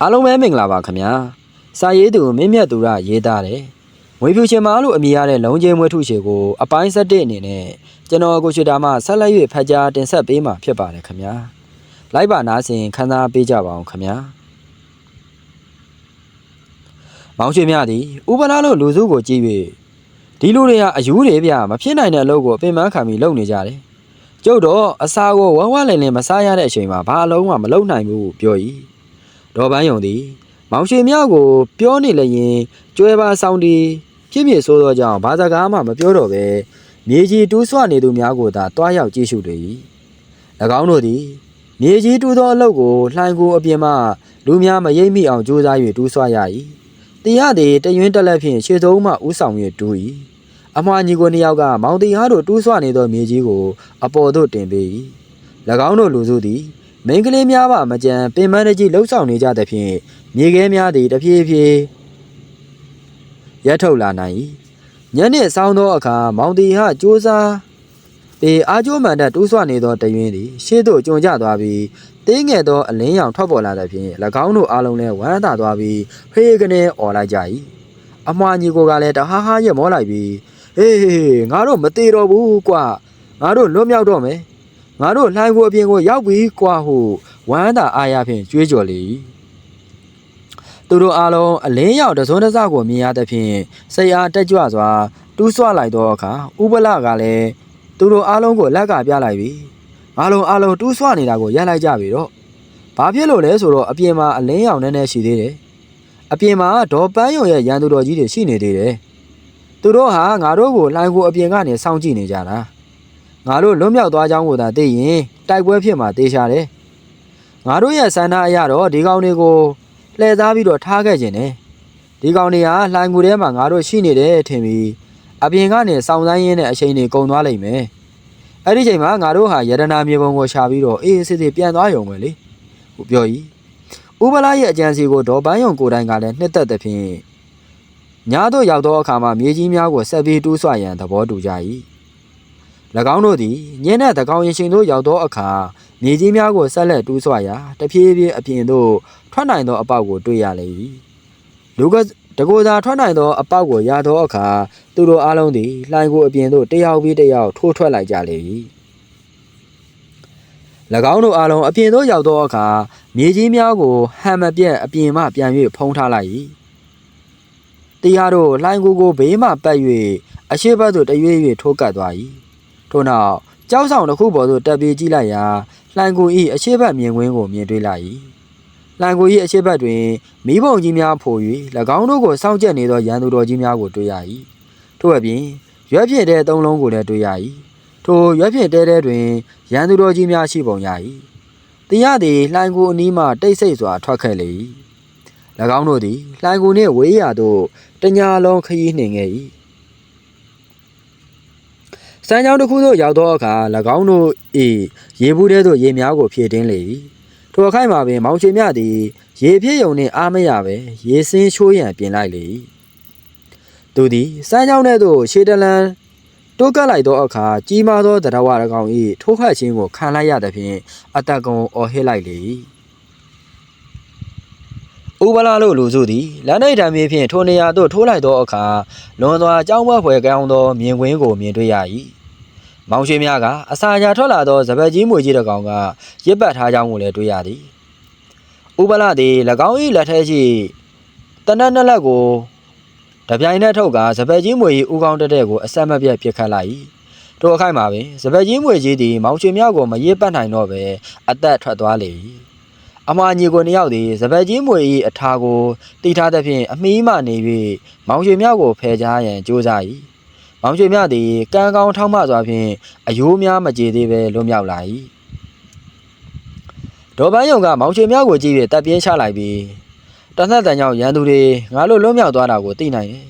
အားလုံးပဲမင်္ဂလာပါခင်ဗျာစာရေးသူမင်းမြတ်သူရရေးသားတယ်မွေဖြူရှင်မာလို့အမည်ရတဲ့လုံချင်းမွေးထုရှေကိုအပိုင်း၁၁အနေနဲ့ကျွန်တော်ကိုချွေတာမှဆက်လက်၍ဖတ်ကြားတင်ဆက်ပေးမှာဖြစ်ပါတယ်ခင်ဗျာလိုက်ပါနားဆင်ခန်းစားပေးကြပါအောင်ခင်ဗျာမောင်ရွှေမြသည်ဥပလာလို့လူစုကိုကြည့်၍ဒီလူတွေကအယူတွေဗျမဖြစ်နိုင်တဲ့အလုပ်ကိုအပင်ပန်းခံပြီးလုပ်နေကြတယ်ကျုပ်တော့အစာကိုဝဝလင်လင်မစားရတဲ့အချိန်မှာဘာအလုံးမှမလုပ်နိုင်ဘူးပြော၏ ဒေါ်ပန်းယုံသည် မောင်ရွှေမြကိုပြောနေလည်းရင်ကျွဲပါဆောင်တီပြည့်ပြည့်ဆိုးသောကြောင့်ဘာစကားမှမပြောတော့ပဲမြေကြီးတူးဆွနေသူများကိုသာတွားရောက်ကြည့်ရှုနေ၏၎င်းတို့သည်မြေကြီးတူးသောအလုပ်ကိုလှိုင်ကိုအပြင်မှလူများမရိပ်မိအောင်ကြိုးစား၍တူးဆွရ၏တရားသည်တရွင်းတက်လက်ဖြင့်ခြေသုံးမှဥဆောင်၍တူး၏အမွှာညီကိုနှစ်ယောက်ကမောင်တီဟာတို့တူးဆွနေသောမြေကြီးကိုအပေါ်သို့တင်ပေး၏၎င်းတို့လူစုသည် မိန်းကလေးများပါမကြံပင်ပန်းတကြီးလှုပ်ဆောင်နေကြသဖြင့်မြေခဲများသည်တဖြည်းဖြည်းရက်ထုတ်လာနိုင်၏ညနေဆောင်းသောအခါမောင်တီဟစူးစားပေအာကျိုးမှန်တဲ့တူးဆွနေသောတရွင်းသည်ရှေ့သို့ကျုံကျသွားပြီးတင်းငယ်သောအလင်းရောင်ထွက်ပေါ်လာသဖြင့်၎င်းတို့အားလုံးလည်းဝမ်းသာသွားပြီးဖေးကနေអော်လိုက်ကြ၏အမွှာညီကိုကလည်းတဟားဟားရက်မောလိုက်ပြီးဟေးဟေးငါတို့မသေးတော့ဘူးကွာငါတို့လွတ်မြောက်တော့မယ် ငါတို့လှိုင်းကိုအပြင်ကိုရောက်ပြီကွာဟုဝမ်းသာအားရဖြင့်ကြွေးကြော်လေ၏သူတို့အားလုံးအလင်းရောက်တစုံတစကိုမြင်ရသဖြင့်စိတ်အားတက်ကြွစွာ တူးဆွလိုက်သောအခါဥပလကလည်းသူတို့အားလုံးကိုလက်ကပြလိုက်ပြီးအားလုံးအားလုံးတူးဆွနေတာကိုရပ်လိုက်ကြပြီတော့ဘာဖြစ်လို့လဲဆိုတော့အပြင်မှာအလင်းရောင်နည်းနည်းရှိသေးတယ်အပြင်မှာဒေါ်ပန်းယုံရဲ့ရန်သူတော်ကြီးတွေရှိနေသေးတယ်သူတို့ဟာငါတို့ကိုလှိုင်းကိုအပြင်ကနေစောင့်ကြည့်နေကြတာ ငါတို့လွတ်မြောက်သွားကြောင်းကိုသာသိရင်တိုက်ပွဲဖြစ်မှာတေချာတယ်ငါတို့ရဲ့ဆန္ဒအရတော့ဒီကောင်တွေကိုလှည့်သားပြီးတော့ထားခဲ့ခြင်းနဲ့ဒီကောင်တွေကလှိုင်းကူထဲမှာငါတို့ရှိနေတယ်ထင်ပြီးအပြင်ကနေစောင့်ဆိုင်းရင်းနဲ့အချိန်တွေကုန်သွားလိမ့်မယ်အဲ့ဒီချိန်မှာငါတို့ဟာယရနာမြေပုံကိုရှာပြီးတော့အေးစစ်စစ်ပြန်သွားရုံပဲလေဟိုပြောကြီးဥပလာရဲ့အကြံစီကိုဒေါ်ပန်းယုံကိုယ်တိုင်ကလည်းနှစ်သက်သဖြင့်ညာတို့ရောက်သောအခါမှာမြေကြီးများကိုဆက်ပြီးတူးဆွရန်သဘောတူကြ၏၎ င်းတို့သည်ညင်းတဲ့တကောင်ရင်ရှင်တို့ရောက်သောအခါမြေကြီးများကိုဆက်လက်တူးဆွရာတဖြည်းဖြည်းအပြင်သို့ထွက်နိုင်သောအပေါက်ကိုတွေ့ရလေ၏လူကတကိုယ်သာထွက်နိုင်သောအပေါက်ကိုရသောအခါသူတို့အားလုံးသည်လှိုင်းကိုအပြင်သို့တယောက်ပြီးတယောက်ထိုးထွက်လိုက်ကြလေ၏၎င်းတို့အားလုံးအပြင်သို့ရောက်သောအခါမြေကြီးများကိုဟန်မပြတ်အပြင်မှပြန်၍ဖုံးထားလိုက်၏တရားတို့လှိုင်းကိုကိုဘေးမှပတ်၍အရှိတ်ဘက်သို့တရွေ့၍ထိုးကပ်သွား၏ ထို့နောက်ကြောက်ဆောင်တစ်ခုပေါ်သို့တက်ပြေးကြည့်လိုက်ရာလှိုင်းကို၏အရှိတ်ဘက်မြင်ကွင်းကိုမြင်တွေ့လိုက်၏လှိုင်းကို၏အရှိတ်ဘက်တွင်မီးပုံကြီးများဖို၍၎င်းတို့ကိုစောင့်ကြက်နေသောရန်သူတော်ကြီးများကိုတွေ့ရ၏ထို့အပြင်ရွက်ဖြစ်တဲ့သုံးလုံးကိုလည်းတွေ့ရ၏ထိုရွက်ဖြစ်တဲ့တဲတွင်ရန်သူတော်ကြီးများရှိပုံရ၏တရားသည်လှိုင်းကိုအနီးမှတိတ်ဆိတ်စွာထွက်ခဲ့လေ၏၎င်းတို့သည်လှိုင်းကိုနှင့်ဝေးရာသို့တညာလုံးခရီးနှင်ခဲ့၏ စမ်းကြောင်းတစ်ခုသို့ရောက်သောအခါ၎င်းတို့၏ရေဘူးထဲသို့ရေများကိုဖြည့်တင်းလေ၏ထိုအခိုက်မှာပင် မောင်ရွှေမြသည်ရေပြည့်ုံနှင့်အားမရပဲရေစင်းချိုးရန်ပြင်လိုက်လေ၏သူသည်စမ်းကြောင်းထဲသို့ရှေးတလန်တိုးကပ်လိုက်သောအခါကြီးမားသောတရားဝရကောင်၏ထိုးခတ်ခြင်းကိုခံလိုက်ရသဖြင့်အတကုံအော်ဟစ်လိုက်လေ၏ ဥပလာလို့လူစုသည်လမ်းနိုင်တံမြေဖြင့်ထိုနေရာသို့ထိုးလိုက်သောအခါလွန်စွာကြောင်းဘွက်ဖွယ်ကောင်းသောမြင်ကွင်းကိုမြင်တွေ့ရ၏မောင်ရွှေများကအစာညာထွက်လာသောဇပက်ကြီးမွေကြီးတစ်ကောင်ကရစ်ပတ်ထားကြောင်းကိုလည်းတွေ့ရသည်ဥပလာသည်၎င်း၏လက်ထဲရှိတနက်နှစ်လက်ကိုတပြိုင်နက်ထုတ်ကဇပက်ကြီးမွေကြီးဥကောင်းတက်တဲ့ကိုအဆက်မပြတ်ပြစ်ခတ်လိုက်၏ထိုအခိုက်မှာပင်ဇပက်ကြီးမွေကြီးသည်မောင်ရွှေများကိုမရစ်ပတ်နိုင်တော့ပဲအသက်ထွက်သွားလေ၏ အမွာညီကိုနှစ်ယောက်သည်စပက်ကြီးမွေ၏အထာကိုတီထားသဖြင့်အမီးမှနေ၍မောင်ရွှေမြကိုဖယ်ကြားရန်ကြိုးစား၏မောင်ရွှေမြသည်ကံကောင်းထောက်မစွာဖြင့်အယိုးများမကြေသေးပဲလွတ်မြောက်လာ၏ဒေါ်ပန်းယုံကမောင်ရွှေမြကိုကြည့်၍တပ်ပြင်းချလိုက်ပြီးတနတ်တန်ကြောင့်ရန်သူတွေငါတို့လွတ်မြောက်သွားတာကိုသိနိုင်တယ်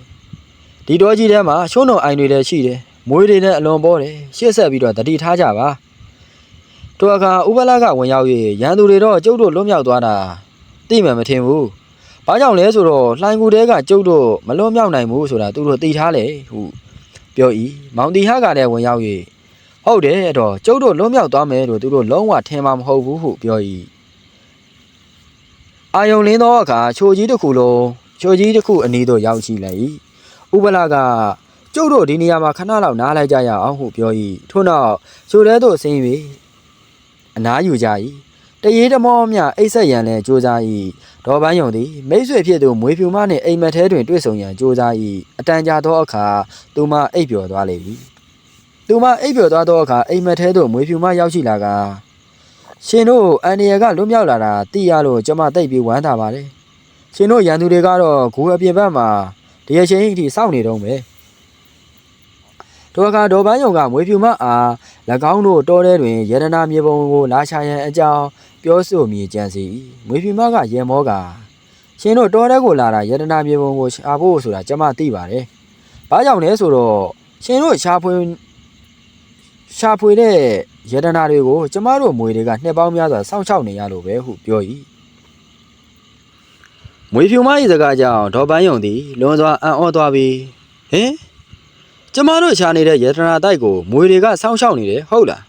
ဒီတော်ကြီးထဲမှာရှုံးတော်အိုင်တွေလည်းရှိတယ်မွေးတွေနဲ့အလွန်ပေါ်တယ်ရှေ့ဆက်ပြီးတော့တတိထားကြပါ ထိုအခါဥပလာကဝင်ရောက်၍ရန်သူတွေတော့ကျုပ်တို့လွတ်မြောက်သွားတာသိမှမထင်ဘူး။ဘာကြောင့်လဲဆိုတော့လှိုင်ကူတဲကကျုပ်တို့မလွတ်မြောက်နိုင်ဘူးဆိုတာသူတို့သိထားလေဟုပြော၏။မောင်တီဟကလည်းဝင်ရောက်၍ဟုတ်တယ်အဲ့တော့ကျုပ်တို့လွတ်မြောက်သွားမယ်လို့သူတို့လုံးဝထင်မှာမဟုတ်ဘူးဟုပြော၏အာယုံလင်းသောအခါချိုကြီးတစ်ခုလုံးချိုကြီးတစ်ခုအနီးသို့ရောက်ရှိလိုက်၏ဥပလာကကျုပ်တို့ဒီနေရာမှာခဏလောက်နားလိုက်ကြရအောင်ဟုပြော၏ထို့နောက်ချိုထဲသို့ဆင်း၍ အနားယူကြ၏တရေတမောမြအိတ်ဆက်ရန်လဲကြိုးစား၏ဒေါ်ပန်းယုံသည်မိတ်ဆွေဖြစ်သူမွေဖြူမနှင့်အိမ်မက်ထဲတွင်တွေ့ဆုံရန်ကြိုးစား၏အတန်ကြာသောအခါသူမအိပ်ပျော်သွားလေ၏သူမအိပ်ပျော်သွားသောအခါအိမ်မက်ထဲသို့မွေဖြူမရောက်ရှိလာကရှင်တို့အန်ဒီရကလွတ်မြောက်လာတာသိရလို့ကျွန်မတိတ်ပြီးဝမ်းသာပါတယ်။ရှင်တို့ရန်သူတွေကတော့ဂူအပြင်ဘက်မှာတရချင်းအထိစောင့်နေတော့မယ်။တို့အခါဒေါ်ပန်းယုံကမွေဖြူမအား၎ င်းတို့တောထဲတွင်ရတနာမြေပုံကိုလာချရန်အကြောင်းပြောဆိုမိကြံစီ၏။မွေဖြူမကရေမောကရှင်တို့တောထဲကိုလာတာရတနာမြေပုံကိုရှာဖို့ဆိုတာကျွန်မသိပါတယ်။ဘာကြောင့်လဲဆိုတော့ရှင်တို့ရှာဖွေရှာဖွေတဲ့ယတနာတွေကိုကျမတို့မွေတွေကနှစ်ပေါင်းများစွာစောင့်ရှောက်နေရလို့ပဲဟုပြော၏မွေဖြူမ၏စကားကြောင့်ဒေါ်ပန်းယုံသည်လွန်စွာအံ့ဩသွားပြီးဟင် ကျမတို့ရှာနေတဲ့ယတနာတိုက်ကိုမွေတွေကစောင့်ရှောက်နေတယ်ဟုတ်လား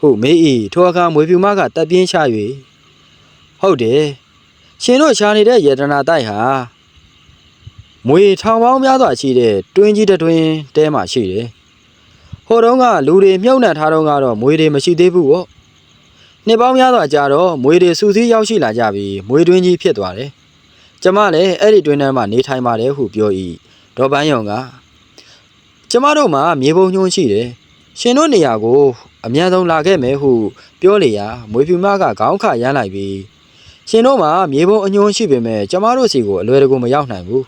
ဟုတ်မေး၏ထိုအခါမွေဖြူမကတက်ပြင်းချ၍ဟုတ်တယ်ရှင်တို့ရှာနေတဲ့ယတနာတိုက်ဟာမွေထောင်ပေါင်းများစွာရှိတဲ့တွင်းကြီးတစ်တွင်းတဲမှာရှိတယ်ဟိုတုန်းကလူတွေမြုပ်နှံထားတော့ကတော့မွေတွေမရှိသေးဘူးပေါ့နှစ်ပေါင်းများစွာကြာတော့မွေတွေစူးစီးရောက်ရှိလာကြပြီးမွေတွင်းကြီးဖြစ်သွားတယ်ကျမလည်းအဲ့ဒီတွင်းထဲမှာနေထိုင်ပါတယ်ဟုပြော၏ဒေါ်ပန်းယုံက ကျမတို့မှာမြေပုံညွှန်းရှိတယ်ရှင်တို့နေရာကို အမြန်ဆုံးလာခဲ့မယ်ဟုပြောလေရာမွေဖြူမကခေါင်းခရမ်းလိုက်ပြီးရှင်တို့မှာမြေပုံအညွှန်းရှိပေမဲ့ကျမတို့စီကိုအလွယ်တကူမရောက်နိုင်ဘူး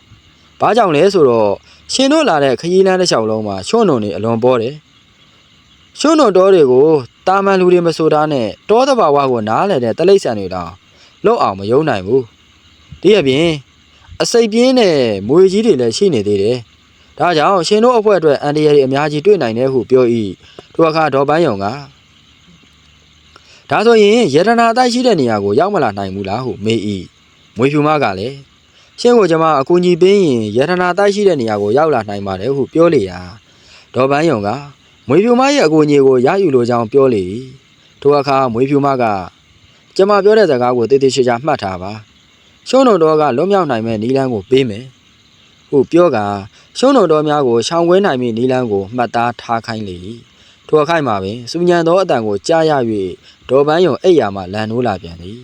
ဘာကြောင့်လဲဆိုတော့ရှင်တို့လာတဲ့ခရီးလမ်းတစ်လျှောက်လုံးမှာချွန်းုံနေအလွန်ပေါ်တယ်ရှုံးတော်တော်တွေကိုတာမန်လူတွေမဆိုတာနဲ့တောတဘာဝကိုနားလည်တဲ့တလိษံတွေတော့လောက်အောင်မယုံနိုင်ဘူးဒီအပြင်အစိတ်ပြင်းတဲ့မွေကြီးတွေလည်းရှိနေသေးတယ် ဒါကြောင့်ရှင်တို့အဖွဲ့အတွက်အန်ဒီရတွေအများကြီးတွေ့နိုင်တယ်ဟုပြော၏ထိုအခါဒေါ်ပန်းယုံကဒါဆိုရင်ယတနာအတိုက်ရှိတဲ့နေရာကိုရောက်မလာနိုင်ဘူးလားဟုမေး၏မွေဖြူမကလည်းရှင်ကိုကျွန်မအကူအညီပေးရင်ယတနာအတိုက်ရှိတဲ့နေရာကိုရောက်လာနိုင်ပါတယ်ဟုပြောလေရာဒေါ်ပန်းယုံကမွေဖြူမရဲ့အကူအညီကိုရယူလိုကြောင်းပြောလေ၏ထိုအခါမွေဖြူမကကျမပြောတဲ့စကားကိုတည်တည်ချာချာမှတ်ထားပါရှုံးတော်တော်ကလွတ်မြောက်နိုင်မဲ့နီလန်းကိုပေးမယ် ဟုပြောကရှုံးတော်တော်များကိုရှောင်ကွင်းနိုင်မည့်နီလန်းကိုမှတ်သားထားခိုင်းလေ၏ထိုအခိုက်မှာပင်စူညံသောအတန်ကိုကြားရ၍ဒေါ်ပန်းယုံအိပ်ယာမှလန်နိုးလာပြန်သည်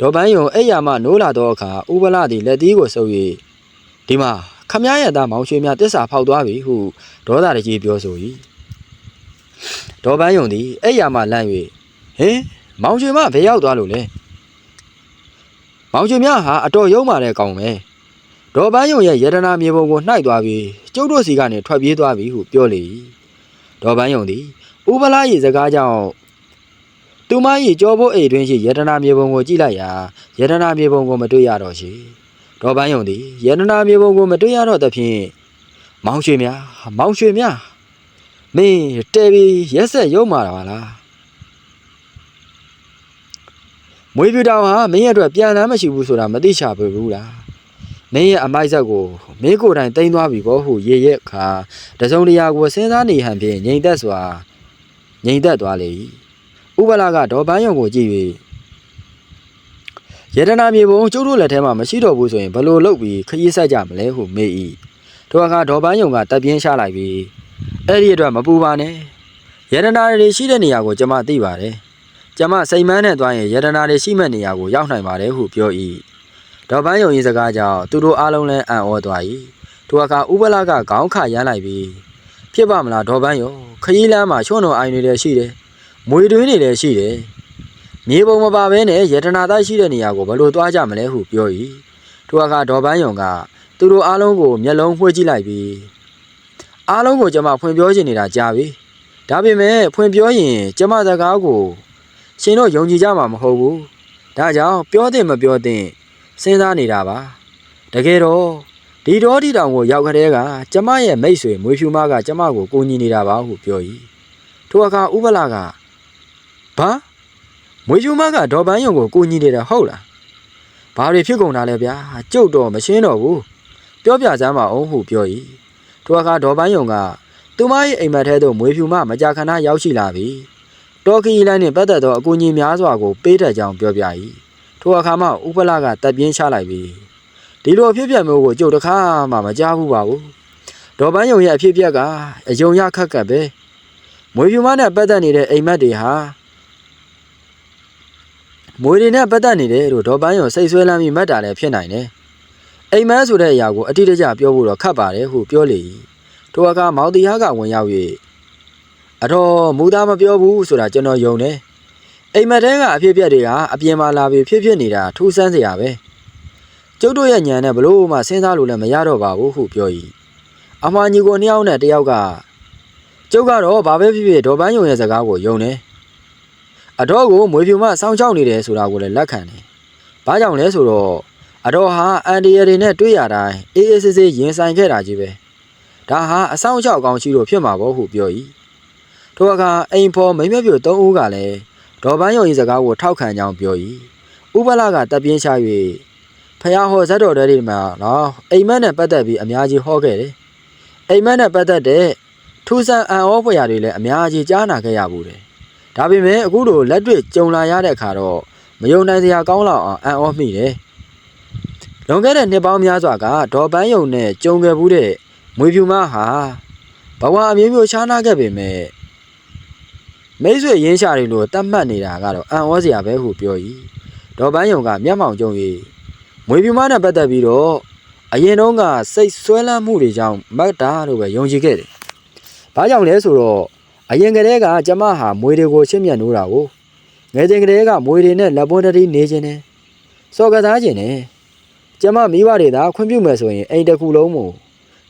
ဒေါ်ပန်းယုံအိပ်ယာမှနိုးလာသောအခါဥပလသည်လက်သီးကိုဆုပ်၍ဒီမှာခမည်းရဲ့သားမောင်ရွှေမြတစ္ဆာဖောက်သွားပြီဟုဒေါသတကြီးပြောဆို၏ဒေါ်ပန်းယုံသည်အိပ်ယာမှလန့်၍ဟင်မောင်ရွှေမဘယ်ရောက်သွားလို့လဲမောင်ရွှေမြဟာအတော်ယုံမာတဲ့ကောင်ပဲ ဒေါ်ပန်းယုံရဲ့ယတနာမြေပုံကိုနှိုက်သွားပြီးကျုပ်တို့စီကနေထွက်ပြေးသွားပြီဟုပြောလေ၏ဒေါ်ပန်းယုံသည်ဥပလာ၏စကားကြောင့်သူမ၏ကြောဖို့အိတ်တွင်ရှိယတနာမြေပုံကိုကြည့်လိုက်ရာယတနာမြေပုံကိုမတွေ့ရတော့ရှိဒေါ်ပန်းယုံသည်ယတနာမြေပုံကိုမတွေ့ရတော့သဖြင့်မောင်ရွှေမြမောင်ရွှေမြမင်းတဲပြီးရက်ဆက်ရုံမာတာပါလားမွေးပြတောင်ဟာမင်းရဲ့အတွက်ပြန်လန်းမရှိဘူးဆိုတာမသိချဘူးလား မင်းရဲ့အမိုက်ဆက်ကိုမင်းကိုယ်တိုင်တင်သွားပြီဘောဟုရေရဲ့ခါတစုံတရာကိုစဉ်းစားနေဟန်ဖြင့်ငြိမ်သက်စွာငြိမ်သက်သွားလေ၏ဥပလာကဒေါ်ပန်းယုံကိုကြည့်၍ယတနာမြေပုံကျုပ်တို့လက်ထဲမှာမရှိတော့ဘူးဆိုရင်ဘယ်လိုလုပ်ပြီးခရီးဆက်ကြမလဲဟုမေး၏ထိုအခါဒေါ်ပန်းယုံကတပ်ပြင်းရှာလိုက်ပြီးအဲ့ဒီအတွက်မပူပါနဲ့ယတနာတွေရှိတဲ့နေရာကိုကျွန်မသိပါတယ်ကျွန်မစိတ်မန်းနဲ့သွားရင်ယတနာတွေရှိမဲ့နေရာကိုရောက်နိုင်ပါတယ်ဟုပြော၏ ဒေါ်ပန်းယုံ၏စကားကြောင့်သူတို့အားလုံးလည်းအံ့ဩသွား၏ထိုအခါဥပလာကခေါင်းခရမ်းလိုက်ပြီးဖြစ်ပါမလားဒေါ်ပန်းယုံခရီးလမ်းမှာချွန်းတော်အိုင်တွေလည်းရှိတယ်မွေတွင်းတွေလည်းရှိတယ်မြေပုံမပါဘဲနဲ့ယတနာသားရှိတဲ့နေရာကိုဘယ်လိုသွားကြမလဲဟုပြော၏ထိုအခါဒေါ်ပန်းယုံကသူတို့အားလုံးကိုမျက်လုံးဖွင့်ကြည့်လိုက်ပြီးအားလုံးကိုကျွန်မဖွင့်ပြောချင်နေတာကြားပြီဒါပေမဲ့ဖွင့်ပြောရင်ကျွန်မစကားကိုရှင်တို့ယုံကြည်ကြမှာမဟုတ်ဘူးဒါကြောင့်ပြောတဲ့မပြောတဲ့ စဉ်းစားနေတာပါတကယ်တော့ဒီတော်ဒီတောင်ကိုရောက်ခတဲ့ကကျမရဲ့မိတ်ဆွေမွေဖြူမကကျမကိုကိုညီနေတာပါဟုပြော၏ထိုအခါဥပလာကဘာမွေဖြူမကဒေါ်ပန်းယုံကိုကိုညီနေတာဟုတ်လားဘာတွေဖြစ်ကုန်တာလဲဗျာကျုပ်တော့မရှင်းတော့ဘူးပြောပြစမ်းပါအောင်ဟုပြော၏ထိုအခါဒေါ်ပန်းယုံကသူမ၏အိမ်မက်ထဲသို့မွေဖြူမမကြာခဏရောက်ရှိလာပြီတော်ခီလိုင်းနှင့်ပတ်သက်သောအကူအညီများစွာကိုပေးထက်ကြောင်းပြောပြ၏ ထိုအခါမှဥပလကတပ်ပြင်းချလိုက်ပြီဒီလိုအဖြစ်အပျက်မျိုးကိုကြုတ်တစ်ခါမှမကြားဘူးပါဘူးဒေါ်ပန်းယုံရဲ့အဖြစ်အပျက်ကအယုံရခက်ခက်ပဲမွေဖြူမနဲ့ပတ်သက်နေတဲ့အိမ်မက်တွေဟာမွေတွေနဲ့ပတ်သက်နေတယ်လို့ဒေါ်ပန်းယုံစိတ်ဆွဲလမ်းပြီးမှတ်တာလည်းဖြစ်နိုင်တယ်အိမ်မက်ဆိုတဲ့အရာကိုအတိအကျပြောဖို့တော့ခက်ပါတယ်ဟုပြောလေ၏ထိုအခါမောင်တရားကဝင်ရောက်၍အတော်မူသားမပြောဘူးဆိုတာကျွန်တော်ယုံတယ် အိမ်မက်တဲကအဖြစ်အပျက်တွေကအပြင်မှာလာပြီးဖြစ်ဖြစ်နေတာထူးဆန်းစရာပဲကျုပ်တို့ရဲ့ညံနဲ့ဘလို့မှစဉ်းစားလို့လည်းမရတော့ပါဘူးဟုပြော၏အမှားညီကိုနှစ်ယောက်နဲ့တစ်ယောက်ကကျုပ်ကတော့ဘာပဲဖြစ်ဖြစ်ဒေါ်ပန်းယုံရဲ့စကားကိုယုံတယ်အတော်ကိုမွေဖြူမစောင်းချောက်နေတယ်ဆိုတာကိုလည်းလက်ခံတယ်ဘာကြောင့်လဲဆိုတော့အတော်ဟာအန်ဒီရတွေနဲ့တွေ့ရတိုင်းအေးအေးဆေးဆေးရင်ဆိုင်ခဲ့တာကြီးပဲဒါဟာအဆောင်ချောက်ကောင်းရှိလို့ဖြစ်မှာပေါ့ဟုပြော၏ထိုအခါအိမ်ဖော်မိမ့်မပြိုသုံးဦးကလည်း ဒေါ်ပန်းယုံ၏စကားကိုထောက်ခံကြောင်းပြော၏ဥပလကတပ်ပြင်းချ၍ဖះဟောဇတ်တော်တွေမှာနော်အိမ်မက်နဲ့ပတ်သက်ပြီးအများကြီးဟောခဲ့တယ်အိမ်မက်နဲ့ပတ်သက်တဲ့ထူးဆန်းအံ့ဩဖွယ်ရာတွေလည်းအများကြီးကြားနာခဲ့ရဘူးတယ်ဒါပေမဲ့အခုလိုလက်တွေ့ကြုံလာရတဲ့အခါတော့မယုံနိုင်စရာကောင်းလောက်အောင်အံ့ဩမိတယ်လွန်ခဲ့တဲ့နှစ်ပေါင်းများစွာကဒေါ်ပန်းယုံနဲ့ကြုံခဲ့ဘူးတဲ့မွေဖြူမဟာဘဝအမျိုးမျိုးရှားနာခဲ့ပေမဲ့ မိတ်ဆွေရင်းရှာတွေလို့တတ်မှတ်နေတာကတော့အံ့ဩစရာပဲဟုပြော၏ဒေါ်ပန်းယုံကမျက်မှောင်ကျုံ၍မွေဖြူမနဲ့ပတ်သက်ပြီးတော့အရင်တုန်းကစိတ်ဆွဲလန်းမှုတွေကြောင့်မတ်တာလို့ပဲယုံကြည်ခဲ့တယ်။ဘာကြောင့်လဲဆိုတော့အရင်ကတည်းကကျမဟာမွေတွေကိုချစ်မြတ်နိုးတာကိုငယ်စဉ်ကတည်းကမွေတွေနဲ့လက်ပွန်းတတိနေခြင်းနဲ့စော်ကစားခြင်းနဲ့ကျမမိဘတွေသာခွင့်ပြုမယ်ဆိုရင်အိမ်တစ်ခုလုံးမို့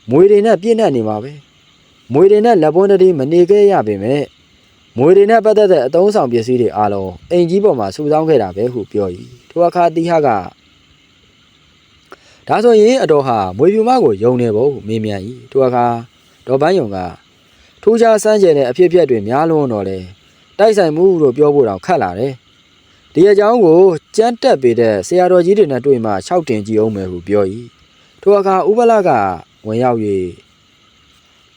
မွေတွေနဲ့ပြည့်နှက်နေမှာပဲ။မွေတွေနဲ့လက်ပွန်းတတိမနေခဲ့ရပေမဲ့ မွေတွေနဲ့ပတ်သက်တဲ့အတုံးဆောင်ပစ္စည်းတွေအားလုံးအိမ်ကြီးပေါ်မှာစုဆောင်းခဲ့တာပဲဟုပြော၏ထိုအခါတိဟကဒါဆိုရင်အတော်ဟာမွေဖြူမကိုယုံနေဖို့မေးမြန်း၏ထိုအခါဒေါ်ပန်းယုံကထူးခြားစမ်းကြဲတဲ့အဖြစ်အပျက်တွေများလွန်းတော့လေတိုက်ဆိုင်မှုလို့ပြောဖို့တော့ခက်လာတယ်ဒီအကြောင်းကိုကြမ်းတက်ပေတဲ့ဆရာတော်ကြီးတွေနဲ့တွေ့မှ၆တင်ကြည့်အောင်မယ်ဟုပြော၏ထိုအခါဥပလကဝင်ရောက်၍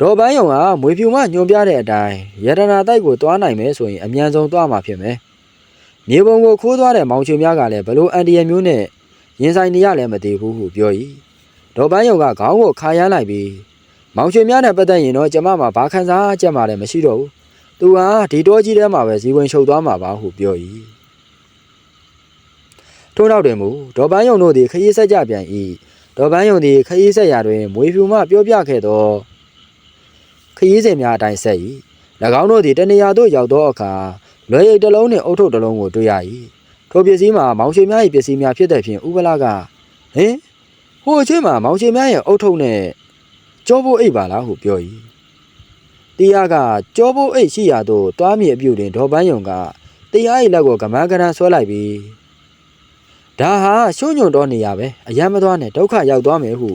ဒေါ်ပန်းယုံကမွေဖြူမညွန်ပြတဲ့အတိုင်းရတနာတိုက်ကိုသွားနိုင်မယ်ဆိုရင်အမြန်ဆုံးသွားမှာဖြစ်မယ်မြေပုံကိုခိုးသွားတဲ့မောင်ချွေများကလည်းဘလို့အန်ဒီရမျိုးနဲ့ရင်ဆိုင်နေရလည်းမသိဘူးဟုပြော၏ဒေါ်ပန်းယုံကခေါင်းကိုခါရမ်းလိုက်ပြီးမောင်ချွေများနဲ့ပတ်သက်ရင်တော့ကျမမှာဘာခံစားချက်မှလည်းမရှိတော့ဘူးသူဟာဒီတော့ကြီးထဲမှာပဲဇီဝင်ချုပ်သွားမှာပါဟုပြော၏ထို့နောက်တွင်မူဒေါ်ပန်းယုံတို့သည်ခရီးဆက်ကြပြန်၏ဒေါ်ပန်းယုံသည်ခရီးဆက်ရာတွင်မွေဖြူမှပြောပြခဲ့သောခ ရီးစဉ်များအတိုင်းဆက်၏၎င်းတို့သည်တနေရာသို့ရောက်သောအခါလွယ်ရိတ်တစ်လုံးနှင့်အုတ်ထုတ်တစ်လုံးကိုတွေ့ရ၏ထိုပစ္စည်းမှာမောင်ရွှေများ၏ပစ္စည်းများဖြစ်တဲ့ဖြင့်ဥပလာကဟင်ဟိုအချင်းမှာမောင်ရွှေများရဲ့အုတ်ထုတ်နဲ့ကြောဖို့အိတ်ပါလားဟုပြော၏တရားကကြောဖို့အိတ်ရှိရာသို့တွားမြေအပြုတ်တွင်ဒေါ်ပန်းယုံကတရား၏လက်ကိုကမန်းကရန်ဆွဲလိုက်ပြီးဒါဟာရှုံညွန့်တော့နေရပဲအယမ်းမသွားနဲ့ဒုက္ခရောက်သွားမယ်ဟု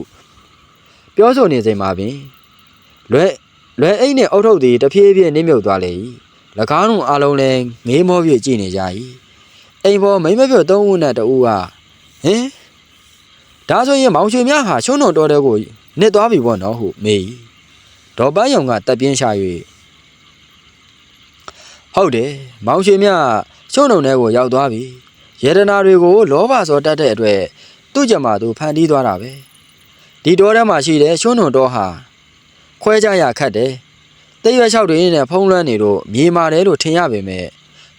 ပြောဆိုနေချိန်မှာပင်လွယ် လွယ်အိတ်နှင့်အုတ်ထုတ်သည်တဖြည်းဖြည်းနှိမ့်မြုပ်သွားလေ၏၎င်းတို့အားလုံးလည်းငေးမောပြည့်ကြည့်နေကြ၏အိမ်ပေါ်မိမ့်မပြော့သုံးဦးနဲ့တဦးကဟင်ဒါဆိုရင်မောင်ရွှေမြဟာရှုံးတော်တော်တဲ့ကိုနစ်သွားပြီပေါ့နော်ဟုမေး၏ဒေါ်ပန်းယုံကတက်ပြင်းရှာ၍ဟုတ်တယ်မောင်ရွှေမြရှုံးတော်တဲ့ကိုရောက်သွားပြီယေဒနာတွေကိုလောဘစောတတ်တဲ့အတွက်သူ့ကြမှာသူဖန်တီးသွားတာပဲဒီတော်ထဲမှာရှိတဲ့ရှုံးတော်တော်ဟာ ခွဲကြရခတ်တယ်တိတ်ရွက်လျှောက်တွေနဲ့ဖုံးလွှမ်းနေလို့မြေမာတယ်လို့ထင်ရပေမဲ့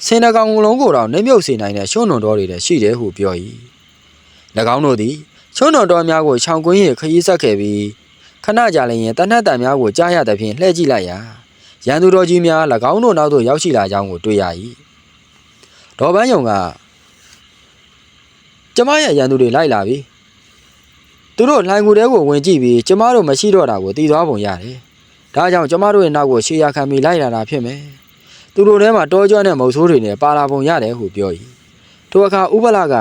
စင်တကောင်လုံးကိုတော့နှိမ့်မြုပ်စေနိုင်တဲ့ရှုံးနွန်တော်တွေလည်းရှိတယ်ဟုပြော၏၎င်းတို့သည်ရှုံးနွန်တော်များကိုခြောင်ကွင်းရခရီးဆက်ခဲ့ပြီးခဏကြာလျင်တနတ်တန်များကိုကြားရသဖြင့်လှည့်ကြည့်လိုက်ရာရန်သူတော်ကြီးများ၎င်းတို့နောက်သို့ရောက်ရှိလာကြောင်းကိုတွေ့ရ၏ဒေါ်ပန်းယုံကကျမရဲ့ရန်သူတွေလိုက်လာပြီ သူတို့လှိုင်ကူတဲကိုဝင်ကြည့်ပြီးကျမတို့မရှိတော့တာကိုတည်သွားပုံရတယ်ဒါကြောင့်ကျမတို့ရဲ့နောက်ကိုရှေးရခံပြီးလိုက်လာတာဖြစ်မယ်သူတို့ထဲမှာတောကျွမ်းတဲ့မုတ်ဆိုးတွေနဲ့ပါလာပုံရတယ်ဟုပြော၏ထိုအခါဥပလာက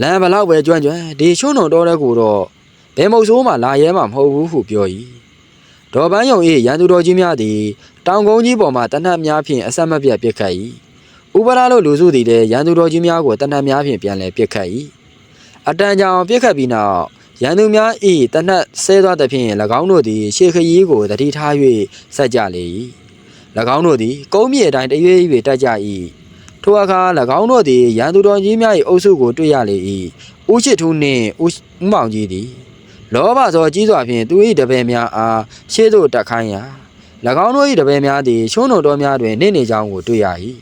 လမ်းဘလောက်ပဲကျွမ်းကျွမ်းဒီရှုံးတော်တော်တဲ့ကိုတော့ဘယ်မုတ်ဆိုးမှလာရဲမှာမဟုတ်ဘူးဟုပြော၏ဒေါ်ပန်းယုံ၏ရန်သူတော်ကြီးများသည်တောင်ကုန်းကြီးပေါ်မှတနတ်များဖြင့်အဆက်မပြတ်ပစ်ခတ်၏ဥပလာတို့လူစုသည်လည်းရန်သူတော်ကြီးများကိုတနတ်များဖြင့်ပြန်လည်ပစ်ခတ်၏အတန်ကြောင်ပစ်ခတ်ပြီးနောက် ရန်သူများ၏တနတ်ဆဲသွားသဖြင့်၎င်းတို့သည်ရှေခရီးကိုတတိထား၍ဆက်ကြလေ၏၎င်းတို့သည်ကုန်းမြေအတိုင်းတရွေ့ရွေ့တက်ကြ၏ထိုအခါ၎င်းတို့သည်ရန်သူတော်ကြီးများ၏အုပ်စုကိုတွေ့ရလေ၏ဦးရှိထူးနှင့်ဦးဦးမောင်ကြီးသည်လောဘသောကြီးစွာဖြင့်သူ၏တပည့်များအားရှေ့သို့တက်ခိုင်းရာ၎င်းတို့၏တပည့်များသည်ရှုံးတော်တော်များတွင်နေနေကြောင်းကိုတွေ့ရ၏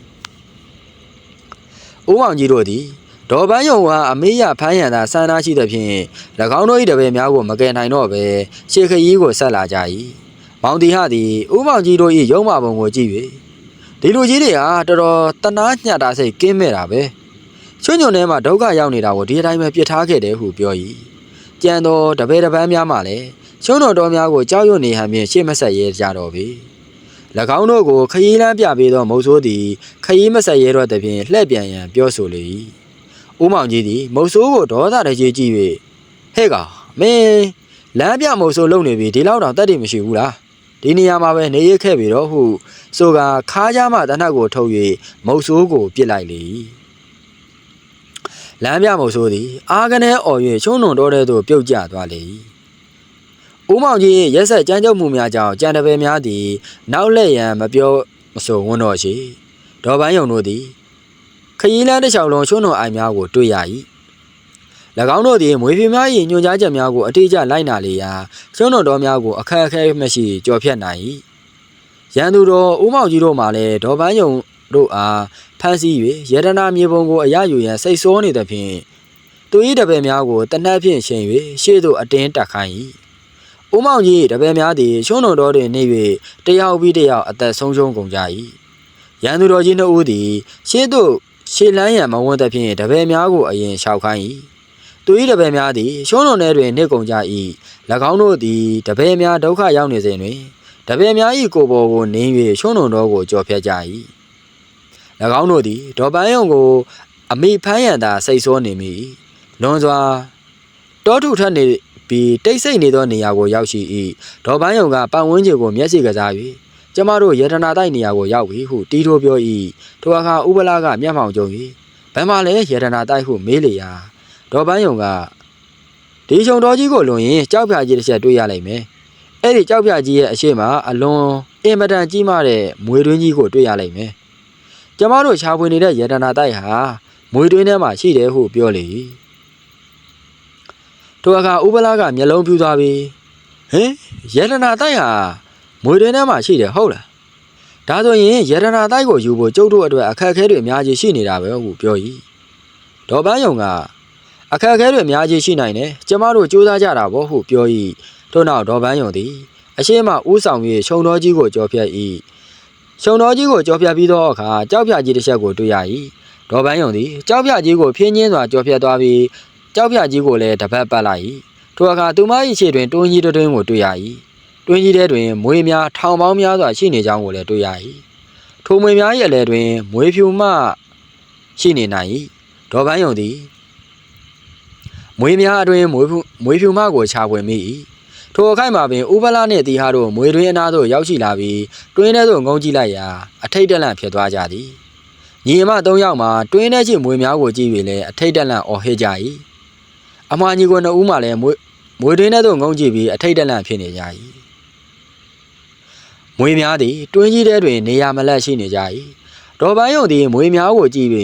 ဦးမောင်ကြီးတို့သည် ဒေါ်ပန်းယုံကအမေးရဖမ်းရန်သာဆန္ဒရှိသဖြင့်၎င်းတို့၏တပည့်များကိုမကယ်နိုင်တော့ဘဲရှေခရီးကိုဆက်လာကြ၏မောင်တီဟသည်ဦးမောင်ကြီးတို့၏ရုံးမပုံကိုကြည့်၍ဒီလူကြီးတွေဟာတော်တော်တနာညှတာစိတ်ကင်းမဲ့တာပဲချွညွန်ထဲမှာဒုက္ခရောက်နေတာကိုဒီအတိုင်းပဲပြစ်ထားခဲ့တယ်ဟုပြော၏ကြံတော်တပည့်တစ်ပန်းများမှလည်းချွန်းတော်တော်များကိုကြောက်ရွံ့နေဟန်ဖြင့်ရှေ့မဆက်ရဲကြတော့ပြီ၎င်းတို့ကိုခရီးလမ်းပြပေးသောမုတ်ဆိုးသည်ခရီးမဆက်ရဲတော့သဖြင့်လှည့်ပြန်ရန်ပြောဆိုလေ၏ ဦးမောင်ကြီးသည်မုတ်ဆိုးကိုဒေါသတကြီးကြည့်၍ဟဲ့ကောင်မင်းလမ်းပြမုတ်ဆိုးလုံနေပြီဒီလောက်တော့တတ်တယ်မရှိဘူးလားဒီနေရာမှာပဲနေရခဲ့ပြီတော့ဟုဆိုကခါးကြမှတနတ်ကိုထုတ်၍မုတ်ဆိုးကိုပြစ်လိုက်လေ၏လမ်းပြမုတ်ဆိုးသည်အာကနေအော်၍ချုံးနုံတော်တဲ့သို့ပြုတ်ကျသွားလေ၏ဦးမောင်ကြီးရက်ဆက်ကြမ်းကြုတ်မှုများကြောင့်ကြံတပယ်များသည် နောက်လက်ရန်မပြောမဆိုဝန်းတော်ရှိဒေါ်ပန်းယုံတို့သည် ခရီးလမ်းတစ်လျှောက်လုံးချုံးနုံအိုင်များကိုတွေ့ရ၏၎င်းတို့သည်မွေဖြူများ၏ညွှန်ကြားချက်များကိုအတိအကျလိုက်နာလေရာချုံးနုံတော်များကိုအခက်အခဲမရှိကြော်ဖြတ်နိုင်၏ရန်သူတော်ဦးမောင်ကြီးတို့မှလည်းဒေါ်ပန်းယုံတို့အားဖမ်းဆီး၍ရတနာမြေပုံကိုအရယူရန်စိတ်ဆိုးနေသဖြင့်သူ၏တပည့်များကိုတနတ်ဖြင့်ရှင်၍ရှေ့သို့အတင်းတက်ခိုင်း၏ဦးမောင်ကြီးတပည့်များသည်ချုံးနုံတော်တွင်နေ၍တယောက်ပြီးတယောက်အသက်ဆုံးရှုံးကုန်ကြ၏ရန်သူတော်ကြီးနှစ်ဦးသည်ရှေ့သို့ ရှေ့လန်းရန်မဝန်သဖြင့်တပည့်များကိုအရင်လျှောက်ခိုင်း၏သူ၏တပည့်များသည်ရှုံးနုံထဲတွင်နေကုန်ကြ၏၎င်းတို့သည်တပည့်များဒုက္ခရောက်နေစဉ်တွင်တပည့်များ၏ကိုယ်ပေါ်ကိုနင်း၍ရှုံးနုံတော်ကိုကြော်ဖြတ်ကြ၏၎င်းတို့သည်ဒေါ်ပန်းယုံကိုအမိဖမ်းရန်သာစိတ်ဆိုးနေမိလွန်စွာတောထုထက်နေပြီးတိတ်ဆိတ်နေသောနေရာကိုရောက်ရှိ၏ဒေါ်ပန်းယုံကပတ်ဝန်းကျင်ကိုမျက်စိကစား၍ ကျမတို့ရေတနာတိုက်နေရာကိုရောက်ပြီဟုတီးထိုးပြော၏ထိုအခါဥပလာကမျက်မှောင်ကျုံ၍ဘယ်မှလဲရေတနာတိုက်ဟုမေးလေရာဒေါ်ပန်းယုံကဒီချုံတော်ကြီးကိုလွန်ရင်ကြောက်ဖြာကြီးတစ်ချက်တွေ့ရလိမ့်မယ်အဲ့ဒီကြောက်ဖြာကြီးရဲ့အရှိမအလွန်အင်မတန်ကြီးမားတဲ့မွေတွင်းကြီးကိုတွေ့ရလိမ့်မယ်ကျမတို့ရှားဖွေနေတဲ့ရေတနာတိုက်ဟာမွေတွင်းထဲမှာရှိတယ်ဟုပြောလေ၏ထိုအခါဥပလာကမျက်လုံးပြူသွားပြီးဟင်ရေတနာတိုက်ဟာ မွေတွင်းထဲမှာရှိတယ်ဟုတ်လားဒါဆိုရင်ရေတနာတိုက်ကိုယူဖို့ကျုပ်တို့အတွက်အခက်အခဲတွေအများကြီးရှိနေတာပဲဟုပြော၏ဒေါ်ပန်းယုံကအခက်အခဲတွေအများကြီးရှိနိုင်တယ်ကျမတို့စူးစမ်းကြတာပေါ့ဟုပြော၏ထို့နောက်ဒေါ်ပန်းယုံသည်အရှိမဦးဆောင်၍ခြုံတော်ကြီးကိုကြော်ဖြတ်၏ခြုံတော်ကြီးကိုကြော်ဖြတ်ပြီးသောအခါကြောက်ဖြာကြီးတစ်ချက်ကိုတွေ့ရ၏ဒေါ်ပန်းယုံသည်ကြောက်ဖြာကြီးကိုဖြင်းချင်းစွာကြော်ဖြတ်သွားပြီးကြောက်ဖြာကြီးကိုလည်းတပတ်ပတ်လိုက်၏ထိုအခါသူမ၏ခြေတွင်တွင်းကြီးတစ်တွင်းကိုတွေ့ရ၏ တွင်းကြီးထဲတွင်မွေးများထောင်ပေါင်းများစွာရှိနေကြောင်းကိုလည်းတွေ့ရ၏ထိုမွေများ၏အလယ်တွင်မွေဖြူမှရှိနေနိုင်၏ဒေါ်ပန်းယုံသည်မွေများအတွင်မွေဖြူမွေဖြူမကိုခြာပွင့်မိ၏ထိုအခိုက်မှာပင်ဥပလာနှင့်တီဟာတို့မွေတွင်အနာသို့ရောက်ရှိလာပြီးတွင်းထဲသို့ငုံကြည့်လိုက်ရာအထိတ်တက်လန့်ဖြစ်သွားကြသည်ညီအမ၃ယောက်မှာတွင်းထဲရှိမွေများကိုကြည့်၍လည်းအထိတ်တက်လန့်အော်ဟစ်ကြ၏အမွာညီကိုနှစ်ဦးမှလည်းမွေမွေတွင်းထဲသို့ငုံကြည့်ပြီးအထိတ်တက်လန့်ဖြစ်နေကြ၏ မွေများသည်တွင်းကြီးထဲတွင် နေရာမလတ်ရှိနေကြ၏ဒေါ်ပန်းယုံသည်မွေများကိုကြည့်၍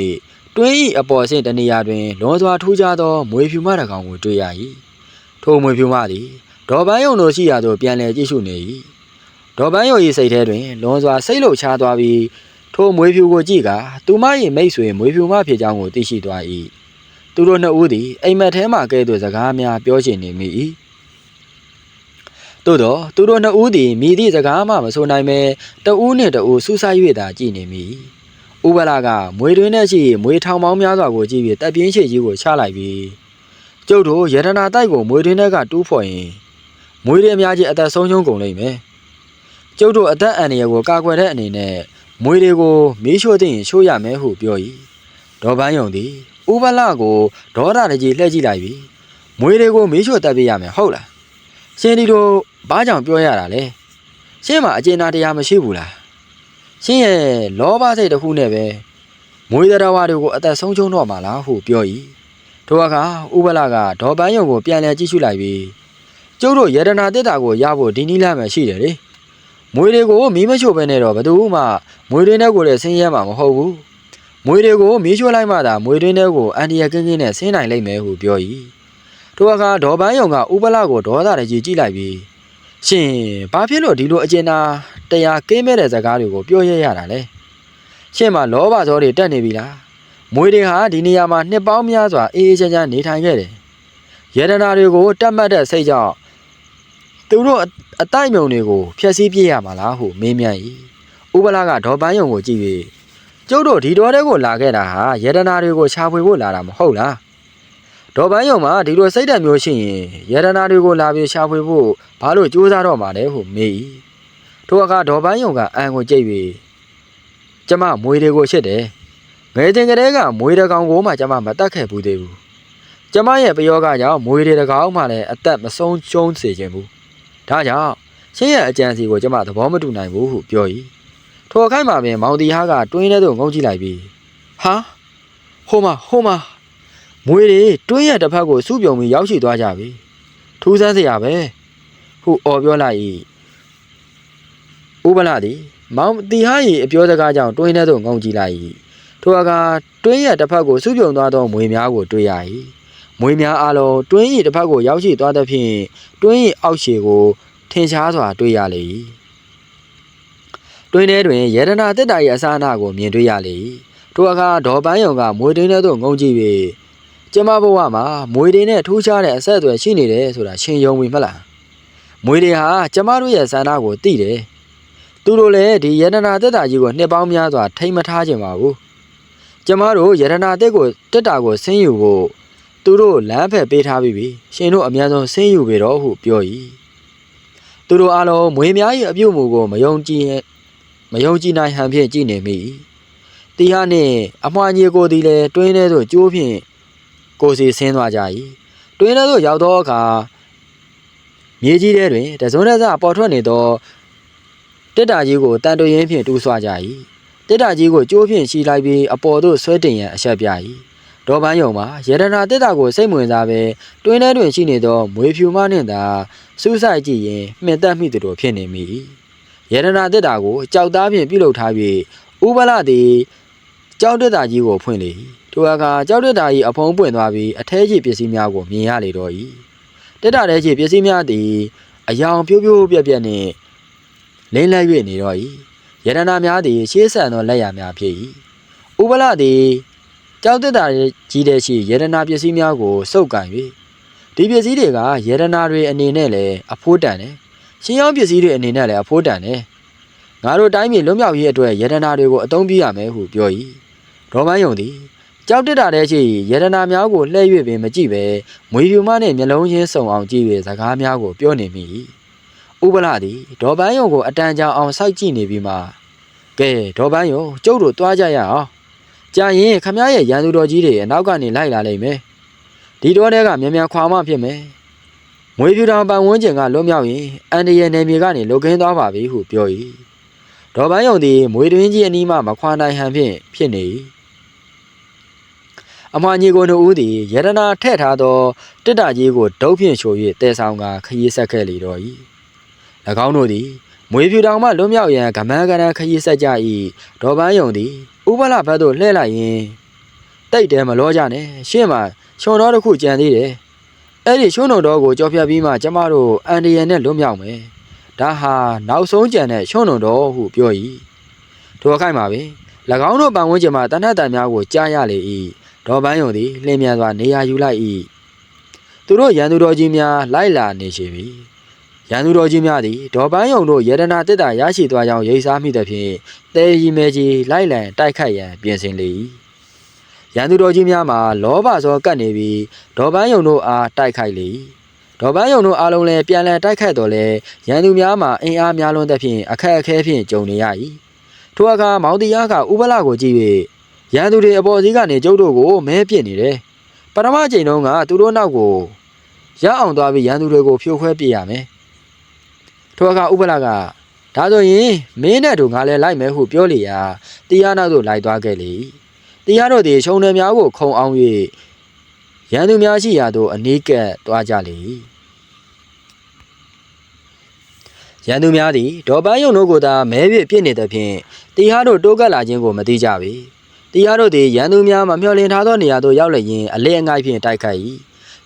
တွင်း၏အပေါ်ဆင့်တနေရာတွင်လွန်စွာထူးခြားသောမွေဖြူမတစ်ကောင်ကိုတွေ့ရ၏ထိုမွေဖြူမသည်ဒေါ်ပန်းယုံတို့ရှိရာသို့ပြန်လည်ကြည့်ရှုနေ၏ဒေါ်ပန်းယုံ၏စိတ်ထဲတွင်လွန်စွာစိတ်လှုပ်ရှားသွားပြီးထိုမွေဖြူကိုကြည့်ကာသူမ၏မိတ်ဆွေမွေဖြူမဖြစ်ကြောင်းကိုသိရှိသွား၏သူတို့နှစ်ဦးသည်အိမ်မက်ထဲမှကဲ့သို့စကားများပြောချင်နေမိ၏ သို့တော့သူတို့နှစ်ဦးသည်မိသည့်စကားမှမဆိုနိုင်ပဲတဦးနှင့်တဦးဆူဆိုင်၍သာကြည်နေမိဥပလာကမွေတွင်းထဲရှိမွေထောင်ပေါင်းများစွာကိုကြည့်ပြီးတပ်ပြင်းရှိကြီးကိုချလိုက်ပြီးကျုပ်တို့ရတနာတိုက်ကိုမွေတွင်းထဲကတူးဖော်ရင်မွေတွေအများကြီးအသက်ဆုံးရှုံးကုန်လိမ့်မယ်ကျုပ်တို့အသက်အန္တရာယ်ကိုကာကွယ်တဲ့အနေနဲ့မွေတွေကိုမီးရှို့သိရင်ရှို့ရမယ်ဟုပြော၏ဒေါ်ပန်းယုံသည်ဥပလာကိုဒေါသတကြီးလှည့်ကြည့်လိုက်ပြီးမွေတွေကိုမီးရှို့တက်ပေးရမယ်ဟုတ်လားရှင်ဒီတို့ ဘာကြောင့်ပြောရတာလဲရှင်းမှာအကျဉ်းသားတရားမရှိဘူးလားရှင်းရဲ့လောဘစိတ်တစ်ခုနဲ့ပဲမွေတရားဝါတွေကိုအသက်ဆုံးရှုံးတော့မှာလားဟုပြော၏ထိုအခါဥပလာကဒေါ်ပန်းယုံကိုပြန်လည်ကြည့်ရှုလိုက်ပြီးကျုပ်တို့ယတနာတစ်တာကိုရဖို့ဒီနည်းလမ်းမှရှိတယ်လေမွေတွေကိုမီးမရှို့ပဲနဲ့တော့ဘယ်သူမှမွေတွေနဲ့ကိုလည်းဆင်းရဲမှာမဟုတ်ဘူးမွေတွေကိုမီးရှို့လိုက်မှသာမွေတွင်းထဲကိုအန်ဒီရကင်းကင်းနဲ့ဆင်းနိုင်လိမ့်မယ်ဟုပြော၏ထိုအခါဒေါ်ပန်းယုံကဥပလကိုဒေါသတကြီးကြည့်လိုက်ပြီး ရှင်ဘာဖြစ်လို့ဒီလိုအကျဉ်းသားတရားကင်းမဲ့တဲ့ဇာကားတွေကိုပြောရရတာလဲရှင်မလောဘဇောတွေတက်နေပြီလားမွေတွေဟာဒီနေရာမှာနှစ်ပေါင်းများစွာအေးအေးချမ်းချမ်းနေထိုင်ခဲ့တယ်ယန္တနာတွေကိုတတ်မှတ်တဲ့စိတ်ကြောင့်သူတို့အအတိုက်မြုံတွေကိုဖျက်ဆီးပြစ်ရမှာလားဟုမေးမြန်း၏ဥပလကဒေါ်ပန်းယုံကိုကြည့်၍ကျုပ်တို့ဒီတော်တဲ့ကိုလာခဲ့တာဟာယန္တနာတွေကိုရှာဖွေဖို့လာတာမဟုတ်လား ဒေါ်ပန်းယုံမှာဒီလိုစိတ်ဓာတ်မျိုးရှိရင်ယန္တနာတွေကိုလာပြီးရှာဖွေဖို့ဘာလို့ကြိုးစားတော့မှာလဲဟုမေး၏ထိုအခါဒေါ်ပန်းယုံကအံကိုကြိတ်၍ကျမမွေတွေကိုရှစ်တယ်ငယ်တင်ကလေးကမွေတကောင်ကိုမှကျမမတတ်ခဲ့ဘူးသေးဘူးကျမရဲ့ပယောကကြောင့်မွေတွေတကောင်မှလည်းအသက်မဆုံးရှုံးစေခြင်းဘူးဒါကြောင့်ရှင်းရဲ့အကြံစီကိုကျမသဘောမတူနိုင်ဘူးဟုပြော၏ထိုအခိုက်မှာပင်မောင်တီဟာကတွင်းထဲသို့ငုံကြည့်လိုက်ပြီးဟာဟိုမဟိုမ မွေတွေတွင်းရဲ့တစ်ဖက်ကိုစုပြုံပြီးရောက်ရှိသွားကြပြီထူးဆန်းစရာပဲဟုအော်ပြောလိုက်၏ဥပလာသည်မောင်တီဟာ၏အပြောစကားကြောင့်တွင်းထဲသို့ငုံကြည့်လိုက်၏ထိုအခါတွင်းရဲ့တစ်ဖက်ကိုစုပြုံသွားသောမွေများကိုတွေ့ရ၏မွေများအလုံးတွင်း၏တစ်ဖက်ကိုရောက်ရှိသွားသဖြင့်တွင်း၏အောက်ခြေကိုထင်ရှားစွာတွေ့ရလေ၏တွင်းထဲတွင်ယေဒနာတက်တာ၏အစာအနာကိုမြင်တွေ့ရလေ၏ထိုအခါဒေါ်ပန်းယုံကမွေတွင်းထဲသို့ငုံကြည့်၍ ကျမဘဝမှာမွေတွေနဲ့ထူးခြားတဲ့အဆက်အသွယ်ရှိနေတယ်ဆိုတာရှင်းယုံပြီမလားမွေတွေဟာကျမတို့ရဲ့ဆန္ဒကိုသိတယ်သူတို့လည်းဒီယေဒနာတက်တာကြီးကိုနှစ်ပေါင်းများစွာထိမ့်မထားခြင်းပါဘူးကျမတို့ယေဒနာတက်ကိုတက်တာကိုဆင်းယူဖို့သူတို့လမ်းဖက်ပေးထားပြီးပြီရှင်တို့အများဆုံးဆင်းယူပြီတော့ဟုပြော၏သူတို့အားလုံးမွေများ၏အပြုတ်မှုကိုမယုံကြည်မယုံကြည်နိုင်ဟန်ဖြင့်ကြည်နေမိတီဟာနှင့်အမွှာညီကိုသည်လည်းတွင်းထဲသို့ကျိုးဖြင့် ကိုစီဆင်းသွားကြ၏တွင်းထဲသို့ရောက်သောအခါမြေကြီးထဲတွင်တစုံတစပေါ်ထွက်နေသောတက်တာကြီးကိုတန်တရင်းဖြင့်တူးဆွကြ၏တက်တာကြီးကိုကျိုးဖြင့်ရှိလိုက်ပြီးအပေါ်သို့ဆွဲတင်ရန်အဆက်ပြ၏ဒေါ်ပန်းယုံမှာယေဒနာတက်တာကိုစိတ်ဝင်စားပဲတွင်းထဲတွင်ရှိနေသောမွေဖြူမနှင့်သာစူးစိုက်ကြည့်ရင်မှင်သက်မိသူတို့ဖြစ်နေမိ၏ယေဒနာတက်တာကိုကြောက်သားဖြင့်ပြုလုပ်ထား၍ဥပလသည်ကြောက်တက်တာကြီးကိုဖွင့်လေ၏ ထိုအခါကြောက်တက်တာ၏အဖုံးပွင့်သွားပြီးအထဲရှိပစ္စည်းများကိုမြင်ရလေတော့၏တက်တာထဲရှိပစ္စည်းများသည်အယောင်ပြိုးပြိုးပြက်ပြက်နှင့်လင်းလက်၍နေတော့၏ယေဒနာများသည်ရှေးဆန်သောလက်ရာများဖြစ်၏ဥပလသည်ကြောက်တက်တာကြီးတဲ့ရှိယေဒနာပစ္စည်းများကိုစုပ်ကန်၍ဒီပစ္စည်းတွေကယေဒနာတွေအနေနဲ့လည်းအဖိုးတန်တယ်။ရှင်းရောင်းပစ္စည်းတွေအနေနဲ့လည်းအဖိုးတန်တယ်။ငါတို့တိုင်းပြည်လွတ်မြောက်ရေးအတွက်ယေဒနာတွေကိုအသုံးပြုရမယ်ဟုပြော၏။ဒေါ်မန်းယုံသည် ကြောက်တက်တာတဲ့ရှိယေဒနာများကိုလှည့်၍ပင်မကြည့်ပဲမွေဖြူမနှင့်မျက်လုံးချင်းစုံအောင်ကြည့်၍စကားများကိုပြောနေမိ၏။ဥပလာသည်ဒေါ်ပန်းယုံကိုအတန်ကြောင်အောင်စိုက်ကြည့်နေပြီးမှကဲဒေါ်ပန်းယုံကျုပ်တို့တွားကြရအောင်။ကြာရင်ခမရရဲ့ရန်သူတော်ကြီးတွေအနောက်ကနေလိုက်လာလိမ့်မယ်။ဒီတော့တဲကမြန်မြန်ခွာမှဖြစ်မယ်။မွေဖြူတောင်ပန်ဝန်းကျင်ကလွတ်မြောက်ရင်အန်ဒီရဲ့နေမြေကနေလုကင်းသွားပါပြီဟုပြော၏။ဒေါ်ပန်းယုံသည်မွေတွင်းကြီးအနီးမှမခွာနိုင်ဟန်ဖြင့်ဖြစ်နေ၏။ အမွှာညီကိုတို့ဦးသည်ယရနာထည့်ထားသောတစ်တာကြီးကိုဒုတ်ဖြင့်ချို၍တဲဆောင်ကခရီးဆက်ခဲ့လေတော့၏။၎င်းတို့သည်မွေဖြူတောင်မှလွတ်မြောက်ရန်ကမန်းကရန်ခရီးဆက်ကြ၏ဒေါ်ပန်းယုံသည်ဥပလဘက်သို့လှည့်လိုက်ရင်တိတ်တဲမလောကြနဲ့ရှင်းမှာရှုံတော်တစ်ခုကြံသေးတယ်အဲ့ဒီရှုံတော်တော်ကိုကြော်ဖြတ်ပြီးမှကျမတို့အန်ဒီယန်နဲ့လွတ်မြောက်မယ်ဒါဟာနောက်ဆုံးကြံတဲ့ရှုံတော်တော်ဟုပြော၏ထိုအခိုက်မှာပင်၎င်းတို့ပန်ဝန်းကျင်မှာတဏှတ်တန်များကိုကြားရလေ၏ ဒေါ်ပန်းယုံသည်လင်းမြန်စွာနေရာယူလိုက်၏သူတို့ရန်သူတော်ကြီးများလိုက်လာနေရှိပြီရန်သူတော်ကြီးများသည်ဒေါ်ပန်းယုံတို့ယေဒနာတက်တာရရှိသွားကြောင်းရိပ်စားမိသဖြင့်တဲရီမဲကြီးလိုက်လံတိုက်ခတ်ရန်ပြင်ဆင်လေ၏ရန်သူတော်ကြီးများမှာလောဘဇောကပ်နေပြီးဒေါ်ပန်းယုံတို့အားတိုက်ခိုက်လေ၏ဒေါ်ပန်းယုံတို့အားလုံးလည်းပြန်လည်တိုက်ခိုက်တော်လဲရန်သူများမှာအင်အားများလွန်းသဖြင့်အခက်အခဲဖြင့်ကြုံနေရ၏ထိုအခါမောင်တရားကဥပလကိုကြည့်၍ ရန်သူတွေအပေါ်စီးကနေကျုပ်တို့ကိုမဲပစ်နေတယ်ပထမအချိန်တုန်းကသူတို့နောက်ကိုရအောင်သွားပြီးရန်သူတွေကိုဖြိုခွဲပြရမယ်ထိုအခါဥပလကဒါဆိုရင်မင်းနဲ့တို့ငါလည်းလိုက်မယ်ဟုပြောလေရာတရားနောက်သို့လိုက်သွားခဲ့လေတရားတို့သည်ခြုံတယ်များကိုခုံအောင်၍ရန်သူများရှိရာသို့အနီးကပ်သွားကြလေရန်သူများသည်ဒေါ်ပန်းယုံတို့ကိုသာမဲပြစ်ပြစ်နေသဖြင့်တရားတို့တိုးကပ်လာခြင်းကိုမသိကြပေ တတရားတို့သည်ရန်သူများမမျှော်လင့်ထားသောနေရာသို့ရောက်လျင်အလဲအငိုက်ဖြင့်တိုက်ခိုက်၏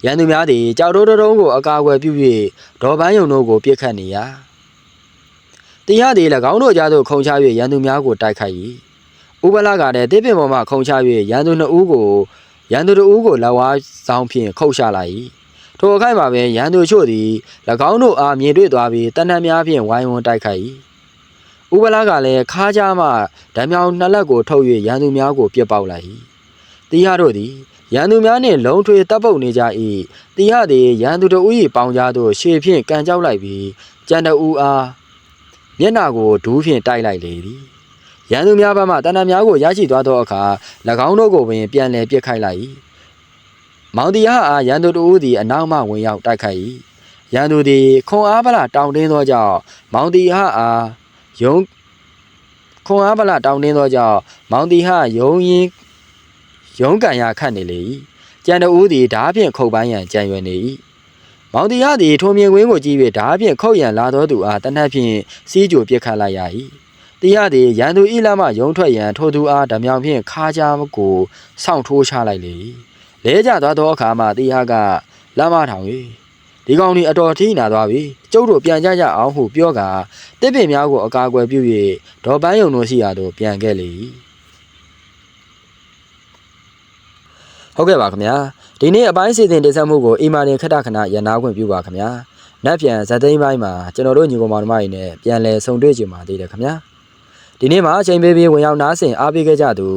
ရန်သူများသည်ကြောက်တိုးတုံးကိုအကာအကွယ်ပြု၍ဒေါ်ပန်းယုံတို့ကိုပြစ်ခတ်နေရာတရားသည်၎င်းတို့ကြားသို့ခုံချ၍ရန်သူများကိုတိုက်ခိုက်၏ဥပလာကလည်းတစ်ပင်ပေါ်မှခုံချ၍ရန်သူနှစ်ဦးကိုရန်သူတို့ဦးကိုလက်ဝါးဆောင်ဖြင့်ခုတ်ချလိုက်၏ထိုအခိုက်မှာပင်ရန်သူချို့သည်၎င်းတို့အားမြင်တွေ့သွားပြီးတနတ်များဖြင့်ဝိုင်းဝန်းတိုက်ခိုက်၏ ဥပလာကလည်းခါးကြားမှဓာမြောင်နှစ်လက်ကိုထုတ်၍ရန်သူများကိုပြစ်ပေါက်လိုက်၏တရားတို့သည်ရန်သူများနှင့်လုံထွေတပ်ပုတ်နေကြ၏တရားသည်ရန်သူတို့၏ပေါင်ကြားသို့ရှေ့ဖြင့်ကန်ကြောက်လိုက်ပြီးကြံတအူအားမျက်နှာကိုဒူးဖြင့်တိုက်လိုက်လေသည်ရန်သူများဘက်မှတဏ္ဍာများကိုရရှိသွားသောအခါ၎င်းတို့ကိုပင်ပြန်လည်ပစ်ခိုက်လိုက်၏မောင်တရားအားရန်သူတို့သည်အနောက်မှဝင်ရောက်တိုက်ခိုက်၏ရန်သူသည်ခွန်အားဗလာတောင်းတင်းသောကြောင့်မောင်တရားအား ယုံခွန်အားဗလာတောင်းတင်းသောကြောင့်မောင်တီဟယုံရင်ရုံးကန်ရခတ်နေလေ၏ကြံတဦးသည်ဓားဖြင့်ခုတ်ပန်းရန်ကြံရွယ်နေ၏မောင်တီဟသည်ထိုမြင်ကွင်းကိုကြည့်၍ဓားဖြင့်ခုတ်ရန်လာသောသူအားတနတ်ဖြင့်စီးကြိုပစ်ခတ်လိုက်ရ၏တီဟသည်ရန်သူဤလမှယုံထွက်ရန်ထိုသူအားဓမြောင်ဖြင့်ခါးကြားကိုစောင့်ထိုးချလိုက်လေ၏လဲကျသွားသောအခါမှတီဟကလမ်းမထောင်၏ ဒီကောင်ဒီအတော်ထိနာသွားပြီကျုပ်တို့ပြန်ကြကြအောင်ဟုပြောကာတစ်ပင်များကိုအကာအကွယ်ပြု၍ဒေါ်ပန်းယုံတို့ရှိရာသို့ပြန်ခဲ့လေ၏ဟုတ်ကဲ့ပါခင်ဗျာဒီနေ့အပိုင်းစီစဉ်တင်ဆက်မှုကိုအီမာတင်ခက်တခဏရန်နာခွင့်ပြုပါခင်ဗျာနက်ပြန်ဇက်သိန်းပိုင်းမှာကျွန်တော်တို့ညီကောင်မောင်နှမတွေနဲ့ပြန်လည်ဆုံတွေ့ကြမှာသေးတယ်ခင်ဗျာဒီနေ့မှာအချိန်ပေးပြီးဝင်ရောက်နားဆင်အားပေးခဲ့ကြသူ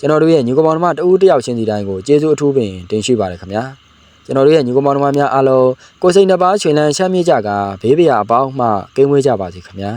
ကျွန်တော်တို့ရဲ့ညီကောင်မောင်နှမတဦးတယောက်ချင်းစီတိုင်းကိုကျေးဇူးအထူးပင်တင်ရှိပါတယ်ခင်ဗျာ ကျွန်တော်တို့ရဲ့ညီကောင်မောင်နှမများအားလုံးကိုယ်စိတ်နှပါချွေလန်းချမ်းမြေ့ကြကဘေးပရာအပေါင်းမှကင်းဝေးကြပါစေခင်ဗျာ